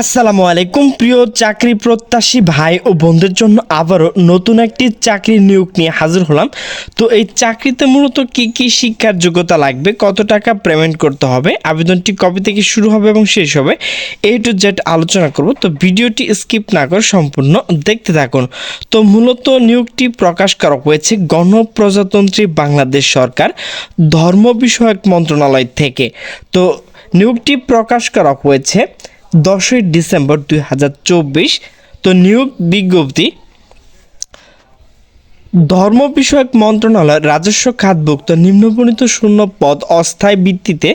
আসসালামু আলাইকুম, প্রিয় চাকরি প্রত্যাশী ভাই ও বোনদের জন্য আবারও নতুন একটি চাকরি নিয়োগ নিয়ে হাজির হলাম। তো এই চাকরিতে মূলত কি কি শিক্ষার যোগ্যতা লাগবে, কত টাকা পেমেন্ট করতে হবে, আবেদনটি কবে থেকে শুরু হবে এবং শেষ হবে এই টু জেড আলোচনা করব। তো ভিডিওটি স্কিপ না করে সম্পূর্ণ দেখতে থাকুন। তো মূলত নিয়োগটি প্রকাশ করা হয়েছে গণপ্রজাতন্ত্রী বাংলাদেশ সরকার ধর্ম বিষয়ক মন্ত্রণালয় থেকে। তো নিয়োগটি প্রকাশ করা হয়েছে দশই ডিসেম্বর দুই হাজার চব্বিশ, তো নিয়োগ বিজ্ঞপ্তি, ধর্ম বিষয়ক মন্ত্রণালয় রাজস্ব খাতভুক্ত নিম্নবর্ণিত শূন্য পদ অস্থায়ী ভিত্তিতে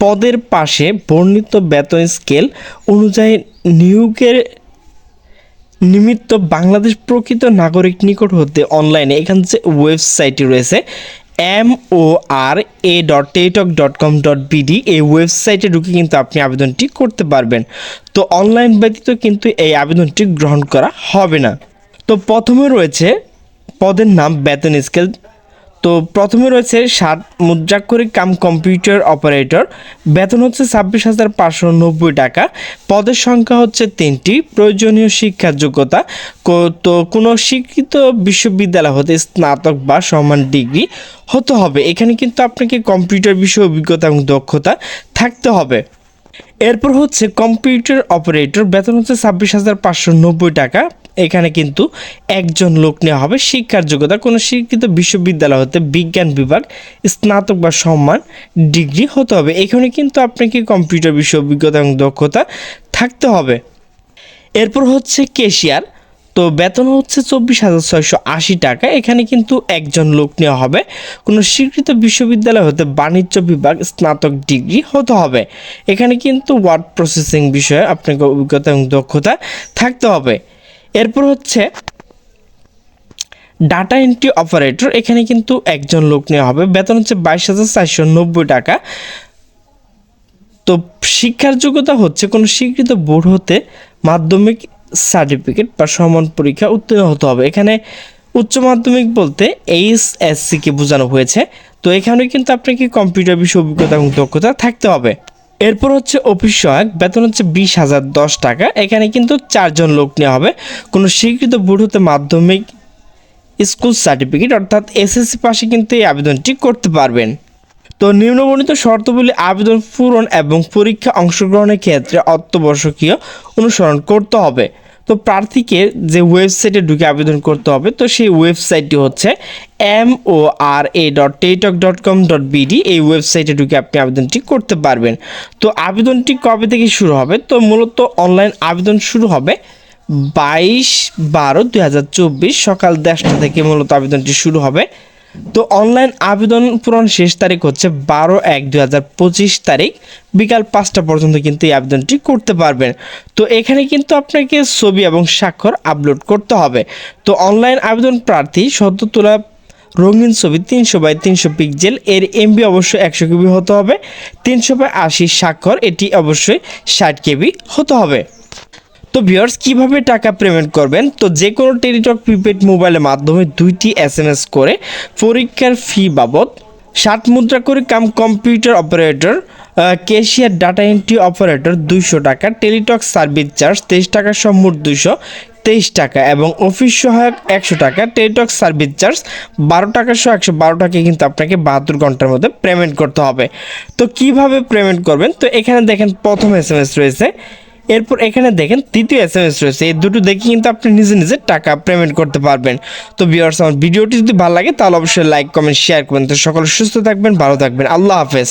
পদের পাশে বর্ণিত বেতন স্কেল অনুযায়ী নিয়োগের নিমিত্ত বাংলাদেশ প্রকৃত নাগরিক নিকট হতে অনলাইনে এখানে যে ওয়েবসাইটটি রয়েছে M O R A dot Teletalk dot com dot BD এই ওয়েবসাইটে ঢুকে কিন্তু আপনি আবেদনটি করতে পারবেন। তো অনলাইন ব্যতীত কিন্তু এই আবেদনটি গ্রহণ করা হবে না। তো প্রথমে রয়েছে পদের নাম, বেতন, স্কেল তো প্রথমে রয়েছে ষাট মুদ্রাক্ষরিক কাম কম্পিউটার অপারেটর। বেতন হচ্ছে ছাব্বিশ হাজার পাঁচশো নব্বই টাকা। পদের সংখ্যা হচ্ছে তিনটি। প্রয়োজনীয় শিক্ষার যোগ্যতা। তো কোনো শিক্ষিত বিশ্ববিদ্যালয় হতে স্নাতক বা সমান ডিগ্রি হতে হবে। এখানে কিন্তু আপনাকে কম্পিউটার বিষয়ে অভিজ্ঞতা এবং দক্ষতা থাকতে হবে। এরপর হচ্ছে কম্পিউটার অপারেটর। বেতন হচ্ছে ছাব্বিশ হাজার পাঁচশো নব্বই টাকা। এখানে কিন্তু একজন লোক নেওয়া হবে শিক্ষার যোগ্যতা। কোনো শিক্ষিত বিশ্ববিদ্যালয় হতে বিজ্ঞান বিভাগ, স্নাতক বা সম্মান ডিগ্রি হতে হবে। এখানে কিন্তু আপনাকে কম্পিউটার বিষয়ে অভিজ্ঞতা এবং দক্ষতা থাকতে হবে। এরপর হচ্ছে কেশিয়ার। তো বেতন হচ্ছে চব্বিশ হাজার ছয়শো আশি টাকা। এখানে কিন্তু একজন লোক নেওয়া হবে। কোনো স্বীকৃত বিশ্ববিদ্যালয় হতে বাণিজ্য বিভাগ, স্নাতক ডিগ্রি হতে হবে। এখানে কিন্তু ওয়ার্ড প্রসেসিং বিষয়ে আপনাকে অভিজ্ঞতা এবং দক্ষতা থাকতে হবে। এরপর হচ্ছে ডাটা এন্ট্রি অপারেটর এখানে কিন্তু একজন লোক নেওয়া হবে। বেতন হচ্ছে বাইশ হাজার চারশো নব্বই টাকা। তো শিক্ষার যোগ্যতা হচ্ছে কোনো স্বীকৃত বোর্ড হতে মাধ্যমিক সার্টিফিকেট বা সমান পরীক্ষা উত্তীর্ণ হতে হবে। এখানে উচ্চ মাধ্যমিক বলতে এসসিকে বোঝানো হয়েছে। তো এখানে কিন্তু আপনাকে কম্পিউটার বিষয়ে অভিজ্ঞতা এবং দক্ষতা থাকতে হবে। এরপর হচ্ছে অফিস সহায়ক, বেতন হচ্ছে বিশ হাজার, দশ টাকা। এখানে কিন্তু চারজন লোক নেওয়া হবে। কোনো স্বীকৃত বোর্ড হতে মাধ্যমিক স্কুল সার্টিফিকেট, অর্থাৎ এসএসসি পাশে কিন্তু এই আবেদনটি করতে পারবেন। তো নিম্নবর্ণিত শর্তগুলি আবেদন পূরণ এবং পরীক্ষা অংশগ্রহণের ক্ষেত্রে অত্যাবশ্যকীয় অনুসরণ করতে হবে। তো প্রার্থীকে যে ওয়েবসাইটে ঢুকে আবেদন করতে হবে, তো সেই ওয়েবসাইটটি হচ্ছে M O R A dot Teletalk dot com dot BD এই ওয়েবসাইটে ঢুকে আপনি আবেদনটি করতে পারবেন। তো আবেদনটি কবে থেকে শুরু হবে? তো মূলত অনলাইন আবেদন শুরু হবে বাইশ বারো চব্বিশ সকাল দশটা থেকে মূলত আবেদনটি শুরু হবে। তো অনলাইন আবেদন পূরণ শেষ তারিখ হচ্ছে বারো এক দুই হাজার পঁচিশ তারিখ, বিকাল পাঁচটা পর্যন্ত কিন্তু এই আবেদনটি করতে পারবেন। তো এখানে কিন্তু আপনাকে ছবি এবং স্বাক্ষর আপলোড করতে হবে। তো অনলাইন আবেদন প্রার্থী সদ্য তোলা রঙিন ছবি তিনশো বাই তিনশো পিক্সেল এর এমবি অবশ্যই একশো কেবি হতে হবে। তিনশো বাই আশি স্বাক্ষর, এটি অবশ্যই ষাট কেবি হতে হবে। তো ভিউয়ার্স কীভাবে টাকা পেমেন্ট করবেন? তো যে কোনো টেলিটক প্রিপেড মোবাইলের মাধ্যমে দুইটি এস করে পরীক্ষার ফি বাবদ ষাট মুদ্রা করে cum computer operator cashier data entry operator দুইশো টাকা টেলিটক সার্ভিস চার্জ তেইশ টাকা সম্মুট দুইশো তেইশ টাকা এবং অফিস সহায়ক একশো টাকা টেলিটক সার্ভিস চার্জ বারো টাকা সহ একশো বারো টাকা কিন্তু আপনাকে বাহাত্তর ঘণ্টার মধ্যে পেমেন্ট করতে হবে। তো কীভাবে পেমেন্ট করবেন? তো এখানে দেখেন প্রথম এস এম এস রয়েছে। এরপর এখানে দেখেন তৃতীয় এস এম এস রয়েছে। এই দুটো দেখে কিন্তু আপনি নিজে নিজে টাকা পেমেন্ট করতে পারবেন। তো ভিউয়ার্স আমার ভিডিওটি যদি ভালো লাগে, তাহলে অবশ্যই লাইক কমেন্ট শেয়ার করবেন। তো সকলে সুস্থ থাকবেন, ভালো থাকবেন। আল্লাহ হাফেজ।